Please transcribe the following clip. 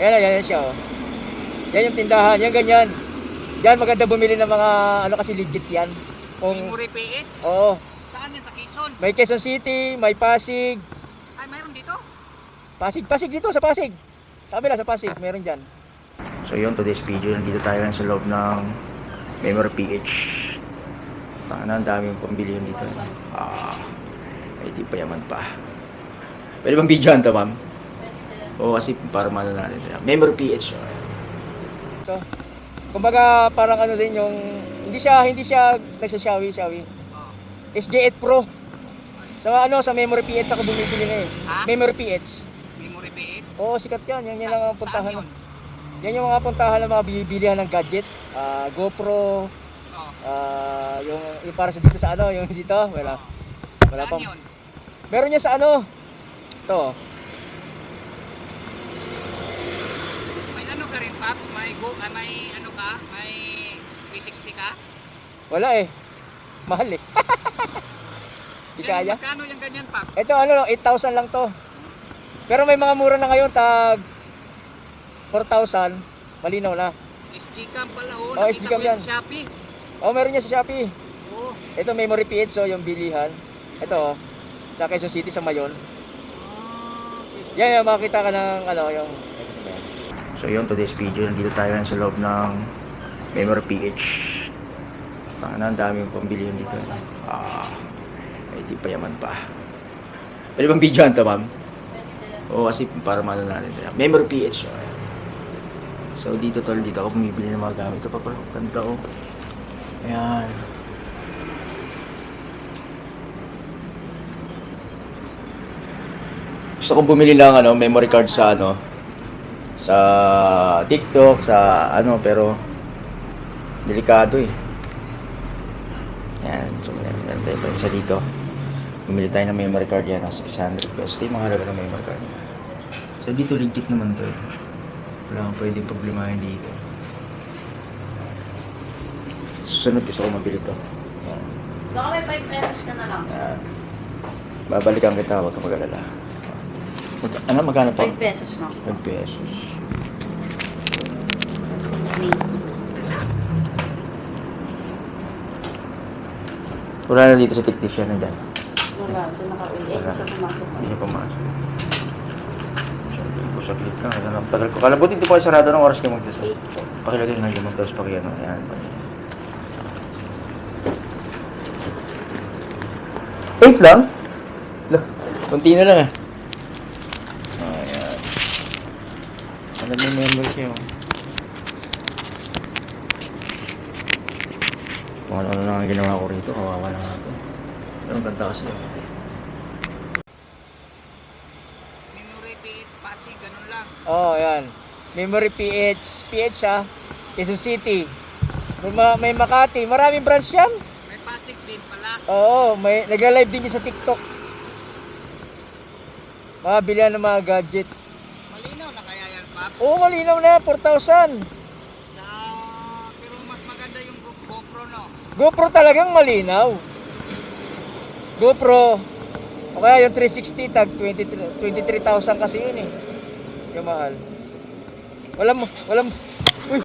Ayan, ayan, ayan siya, oh. Yan yung tindahan, yan ganyan. Yan, maganda bumili ng mga, ano kasi legit yan. Kung, Memory PH? oo, Saan yan? Sa Quezon? may Quezon City, may Pasig. Ay, mayroon dito? Pasig, Pasig dito, sa Pasig. Sabi lang, sa Pasig, meron dyan. So yun, today's video, nandito tayo sa loob ng Memory PH. Tanga ang daming pambilihan dito. Ah, ay di pa yaman pa. Pwede bang videohan to, ma'am? Oo, kasi para mano natin. Memory PH. So, kumbaga parang ano din yung hindi siya hindi siya nagsashawi shawi. SJ8 Pro. Sa ano sa Memory PH ako bumibili na eh. Ha? Memory PH. Memory PH? Oo, sikat 'yan. Yan, yan lang ang puntahan. yun? Yan yung mga puntahan ng mga bibilihan ng gadget. Ah, GoPro, Oh. ah, yung, yung para sa dito sa ano, yung dito, wala. Wala Saan pa. yun? Meron niya sa ano? To. May ano ka rin, Paps? May go, ah, may ano ka? May 360 ka? Wala eh. Mahal eh. Di Yan, kaya. Magkano yung ganyan, Paps? Ito ano lang, 8,000 lang to. Pero may mga mura na ngayon, tag 4,000. Malinaw na. SG Cam pala, oh. Oh, Nakita Cam ko yan. sa Shopee. Oh, meron niya sa Shopee. Oh. Ito, memory so yung bilihan. Ito, oh, sa Quezon City, sa Mayon. Ah, Yan, yan, makakita ka ng, ano, yung... So yun, today's video, nandito tayo sa loob ng Memory PH. Tanga ang daming pambilihan dito. Ah, ay di pa yaman pa. Pwede bang videohan to, ma'am? Oo, kasi para mano natin. Memory PH. So dito tol, dito ako bumibili ng mga gamit. Ito pa pala, ganda oh. Ayan. Gusto kong bumili lang ano, memory card sa ano, sa TikTok, sa ano, pero delikado eh. Yan, so meron meron tayo isa dito. Bumili tayo ng memory card yan ng 600 pesos. Ito yung mga halaga ng memory card. So dito legit naman to eh. Wala kang pwedeng problemahin dito. Susunod gusto ko mabili to. Yan. Baka may 5 pesos ka na lang. Yan. Babalikan kita, huwag ka mag-alala. Mag- ano, magkano pa? 5 pesos no? 5 pesos. Wala na dito sa technician na dyan. Wala. So nakauwi. Eh, Wala. siya pumasok. Hindi niya pumasok. Sabi ko, saglit lang. Kaya lang, tagal ko. Kala buti hindi po kayo sarado ng oras kayo magdasal. Pakilagay nga yung magdasal pa kayo. Ayan. Eight lang? Kunti na lang eh. Ayan. Alam mo yung member siya. oh. Kung ano-ano lang ang ginawa ko rito, kawawa lang ako. Pero ang ganda kasi. oh. Memory PH, Pasig, ganun lang. Oh, yan. Memory PH. PH ha. Quezon City. May, ma- may Makati. Maraming branch yan. May Pasig din pala. Oo, may nagla-live din sa TikTok. Mga bilihan ng mga gadget. Malinaw na kaya yan, Paps? Oo, malinaw na, 4,000. Sa... Pero mas maganda yung Go- GoPro, no? GoPro talagang malinaw. GoPro. O kaya yung 360 tag 23 23,000 kasi yun eh. Yung mahal. Walang walang